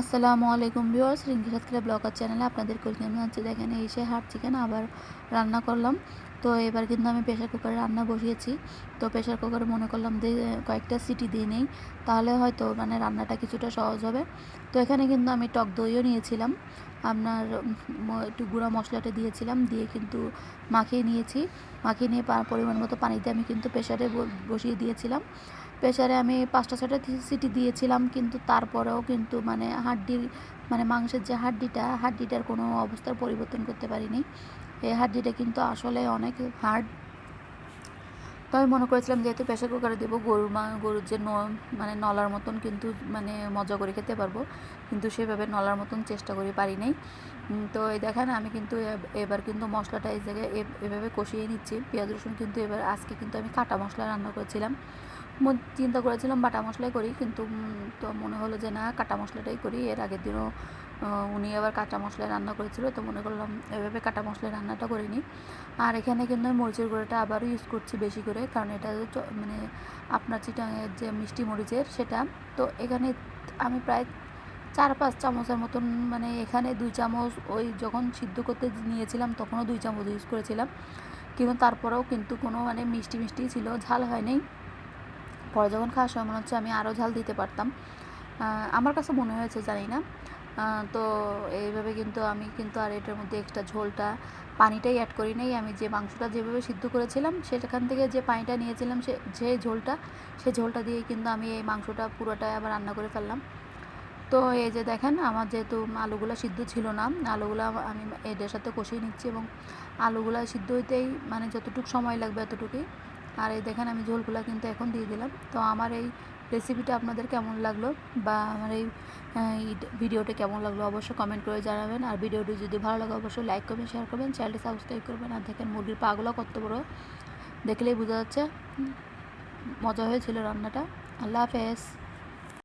আসসালামু আলাইকুম ভিউয়ার্স করে খেলা ব্লগার চ্যানেলে আপনাদের কলকাতা জানাচ্ছি, দেখেন এসে হাট চিকেন আবার রান্না করলাম। তো এবার কিন্তু আমি প্রেশার কুকারে রান্না বসিয়েছি। তো প্রেশার কুকারে মনে করলাম যে কয়েকটা সিটি দিয়ে নেই, তাহলে হয়তো মানে রান্নাটা কিছুটা সহজ হবে। তো এখানে কিন্তু আমি টক দইও নিয়েছিলাম। আপনার একটু গুঁড়া মশলাটা দিয়েছিলাম, দিয়ে কিন্তু মাখিয়ে নিয়েছি। মাখিয়ে নিয়ে পরিমাণ মতো পানি দিয়ে আমি কিন্তু প্রেশারে বসিয়ে দিয়েছিলাম। প্রেশারে আমি পাঁচটা ছটা সিটি দিয়েছিলাম, কিন্তু তারপরেও কিন্তু মানে হাড্ডির মানে মাংসের যে হাড্ডিটা, হাড্ডিটার কোনো অবস্থার পরিবর্তন করতে পারিনি। এই হাড্ডিটা কিন্তু আসলে অনেক হার্ড তো আমি মনে করেছিলাম যেহেতু প্রেশার কুকারে দেবো, গরুর মা, গরুর যে মানে নলার মতন কিন্তু মানে মজা করে খেতে পারব। কিন্তু সেভাবে নলার মতন চেষ্টা করি পারি নাই। তো এই দেখেন আমি কিন্তু এবার কিন্তু মশলাটা এই জায়গায় এভাবে কষিয়ে নিচ্ছি। পেঁয়াজ, রসুন কিন্তু এবার আজকে কিন্তু আমি কাটা মশলা রান্না করেছিলাম। চিন্তা করেছিলাম বাটা মশলাই করি, কিন্তু তো মনে হলো যে না, কাটা মশলাটাই করি। এর আগের দিনও উনি আবার কাঁচা মশলায় রান্না করেছিল, তো মনে করলাম এভাবে কাটা মশলায় রান্নাটা করিনি আর এখানে কিন্তু আমি মরিচের গুঁড়োটা আবারও ইউজ করছি বেশি করে, কারণ এটা মানে আপনার চিটাঙের যে মিষ্টি মরিচের সেটা। তো এখানে আমি প্রায় চার পাঁচ চামচের মতন মানে এখানে দুই চামচ ওই যখন সিদ্ধ করতে নিয়েছিলাম তখনও দুই চামচ ইউজ করেছিলাম। কিন্তু তারপরেও কিন্তু কোনো মানে মিষ্টি মিষ্টি ছিল, ঝাল হয়নি। পরে যখন খাওয়ার সময় মনে হচ্ছে আমি আরও ঝাল দিতে পারতাম। আমার কাছে মনে হয়েছে, জানি না। তো এইভাবে কিন্তু আমি কিন্তু আর এটার মধ্যে এক্সট্রা ঝোলটা, পানিটাই অ্যাড করি নাই। আমি যে মাংসটা যেভাবে সিদ্ধ করেছিলাম, সেখান থেকে যে পানিটা নিয়েছিলাম, সে, যে ঝোলটা, সে ঝোলটা দিয়েই কিন্তু আমি এই মাংসটা পুরোটাই আবার রান্না করে ফেললাম। তো এই যে দেখেন, আমার যেহেতু আলুগুলো সিদ্ধ ছিল না, আলুগুলো আমি এদের সাথে কষিয়ে নিচ্ছি এবং আলুগুলো সিদ্ধ হইতেই মানে যতটুকু সময় লাগবে এতটুকুই। আর এই দেখেন আমি ঝোলগুলো কিন্তু এখন দিয়ে দিলাম। তো আমার এই রেসিপিটা আপনাদের কেমন লাগল বা আমার এই ভিডিওটা কেমন লাগল অবশ্যই কমেন্ট করে জানাবেন। আর ভিডিওটি যদি ভালো লাগে অবশ্যই লাইক করবেন শেয়ার করবেন চ্যানেলটি সাবস্ক্রাইব করবেন। আর দেখেন মুরগির পাগুলো কত বড়, দেখলেই বোঝা যাচ্ছে, মজা হয়েছিল রান্নাটা। আল্লাহ হাফেজ।